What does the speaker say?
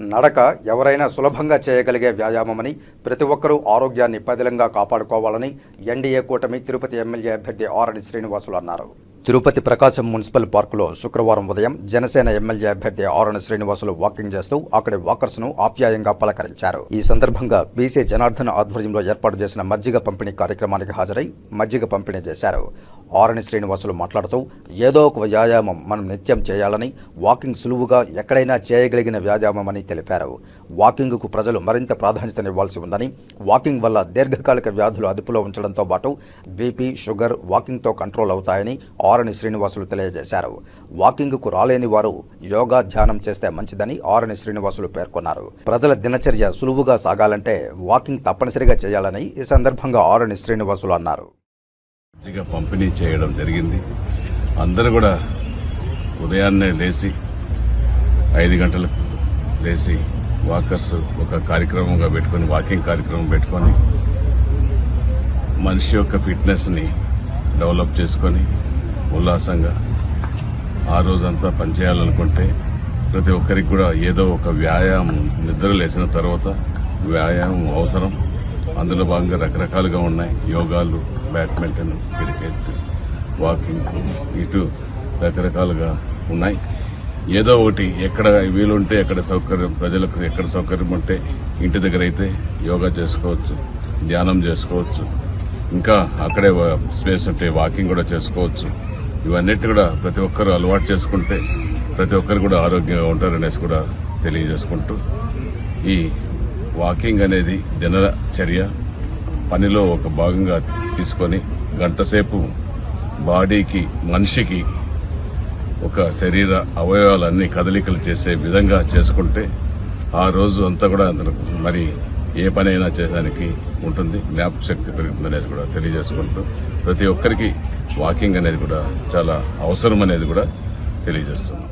నడక ఎవరైనా సులభంగా చేయగలిగే వ్యాయామమని ప్రతి ఒక్కరూ ఆరోగ్యాన్ని పదిలంగా కాపాడుకోవాలని ఎన్డీఏ కూటమి తిరుపతి ఎమ్మెల్యే అభ్యర్థి ఆరణి శ్రీనివాసులు అన్నారు. తిరుపతి ప్రకాశం మున్సిపల్ పార్కులో శుక్రవారం ఉదయం జనసేన ఎమ్మెల్యే అభ్యర్థి ఆరణ శ్రీనివాసులు వాకింగ్ చేస్తూ అక్కడి వాకర్స్ను ఆప్యాయంగా పలకరించారు. ఈ సందర్భంగా బీసీ జనార్దన్ ఆధ్వర్యంలో ఏర్పాటు చేసిన మజ్జిగ పంపిణీ కార్యక్రమానికి హాజరై మజ్జిగ పంపిణీ చేశారు. ఆరణి శ్రీనివాసులు మాట్లాడుతూ ఏదో ఒక వ్యాయామం మనం నిత్యం చేయాలని వాకింగ్ సులువుగా ఎక్కడైనా చేయగలిగిన వ్యాయామమని తెలిపారు. వాకింగ్కు ప్రజలు మరింత ప్రాధాన్యతనివ్వాల్సి ఉందని వాకింగ్ వల్ల దీర్ఘకాలిక వ్యాధులు అదుపులో ఉంచడంతో పాటు బీపీ షుగర్ వాకింగ్తో కంట్రోల్ అవుతాయని ఆరణి శ్రీనివాసులు తెలియజేశారు. వాకింగ్కు రాలేని వారు యోగా ధ్యానం చేస్తే మంచిదని ఆరణి శ్రీనివాసులు పేర్కొన్నారు. ప్రజల దినచర్య సులువుగా సాగాలంటే వాకింగ్ తప్పనిసరిగా చేయాలని ఈ సందర్భంగా ఆరణి శ్రీనివాసులు అన్నారు. పంపిణీ చేయడం జరిగింది. అందరూ కూడా ఉదయాన్నే లేచి ఐదు గంటలకు లేచి వాకర్స్ ఒక కార్యక్రమంగా పెట్టుకొని వాకింగ్ కార్యక్రమం పెట్టుకొని మనిషి యొక్క ఫిట్నెస్ని డెవలప్ చేసుకొని ఉల్లాసంగా ఆ రోజంతా పనిచేయాలనుకుంటే ప్రతి ఒక్కరికి కూడా ఏదో ఒక వ్యాయామం నిద్ర లేచిన తర్వాత వ్యాయామం అవసరం. అందులో భాగంగా రకరకాలుగా ఉన్నాయి యోగాలు బ్యాడ్మింటన్ క్రికెట్ వాకింగ్ ఇటు రకరకాలుగా ఉన్నాయి. ఏదో ఒకటి ఎక్కడ వీలుంటే ఎక్కడ సౌకర్యం ప్రజలకు ఎక్కడ సౌకర్యం ఉంటే ఇంటి దగ్గర అయితే యోగా చేసుకోవచ్చు ధ్యానం చేసుకోవచ్చు. ఇంకా అక్కడే స్పేస్ ఉంటే వాకింగ్ కూడా చేసుకోవచ్చు. ఇవన్నిటి కూడా ప్రతి ఒక్కరు అలవాటు చేసుకుంటే ప్రతి ఒక్కరు కూడా ఆరోగ్యంగా ఉంటారనేసి కూడా తెలియజేసుకుంటూ ఈ వాకింగ్ అనేది దినచర్య పనిలో ఒక భాగంగా తీసుకొని గంటసేపు బాడీకి మనిషికి ఒక శరీర అవయవాలన్నీ కదలికలు చేసే విధంగా చేసుకుంటే ఆ రోజు అంతా కూడా అతను మరి ఏ పనైనా చేసేదానికి ఉంటుంది. జ్ఞాపక శక్తి పెరుగుతుందనేది కూడా తెలియజేసుకుంటూ ప్రతి ఒక్కరికి వాకింగ్ అనేది కూడా చాలా అవసరం అనేది కూడా తెలియజేస్తున్నాం.